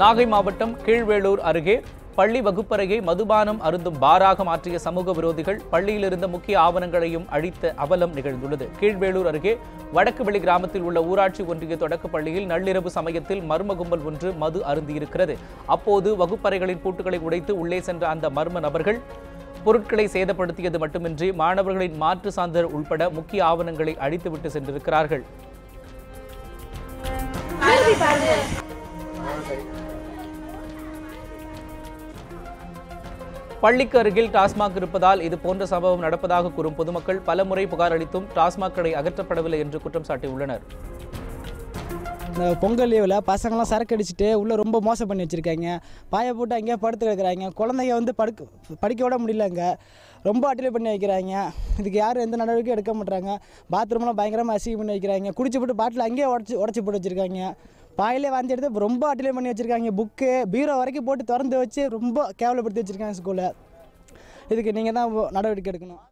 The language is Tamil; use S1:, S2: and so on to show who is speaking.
S1: நாகை மாவட்டம் கீழ்வேளூர் அருகே பள்ளி வகுப்பறையை மதுபானம் அருந்தும் பாராக மாற்றிய சமூக விரோதிகள் பள்ளியில் இருந்த முக்கிய ஆவணங்களையும் அழித்த அவலம் நிகழ்ந்துள்ளது. கீழ்வேளூர் அருகே வடக்குவெளி கிராமத்தில் உள்ள ஊராட்சி ஒன்றிய தொடக்கப் பள்ளியில் நள்ளிரவு சமயத்தில் மர்ம கும்பல் ஒன்று மது அருந்தியிருக்கிறது. அப்போது வகுப்பறைகளின் பூட்டுகளை உடைத்து உள்ளே சென்ற அந்த மர்ம நபர்கள் பொருட்களை சேதப்படுத்தியது மட்டுமின்றி மாணவர்களின் மாற்று சான்றிதழ் உள்பட முக்கிய ஆவணங்களை அழித்துவிட்டு சென்றிருக்கிறார்கள். பள்ளிக்கு அருகில் டாஸ்மாக் இருப்பதால் இது போன்ற சம்பவம் நடப்பதாக கூறும் பொதுமக்கள் பலமுறை புகார் அளித்தும் டாஸ்மாக் கடை அகற்றப்படவில்லை என்று குற்றம் சாட்டியுள்ளனர்.
S2: இந்த பொங்கல் லீவில் பசங்களாம் சரக்கு அடிச்சுட்டு உள்ளே ரொம்ப மோசம் பண்ணி வச்சுருக்காங்க. பாயை போட்டு அங்கேயே படுத்து கிடக்குறாங்க. குழந்தைங்க வந்து படுக்க படிக்க விட முடியலங்க ரொம்ப அட்டிலே பண்ணி வைக்கிறாங்க. இதுக்கு யாரும் எந்த நடவடிக்கையும் எடுக்க மாட்டுறாங்க பாத்ரூம்லாம் பயங்கரமாக அசிங்கம் பண்ணி வைக்கிறாங்க. குடிச்சு போட்டு பாட்டில் அங்கேயே உடச்சி உடச்சி போட்டு வச்சுருக்காங்க. பாயிலே வாந்தி எடுத்து ரொம்ப அட்டிலே பண்ணி வச்சுருக்காங்க. புக்கு பீரோ வரைக்கும் போட்டு திறந்து வச்சு ரொம்ப கேவலப்படுத்தி வச்சுருக்காங்க ஸ்கூலில் இதுக்கு நீங்கள் தான் நடவடிக்கை எடுக்கணும்.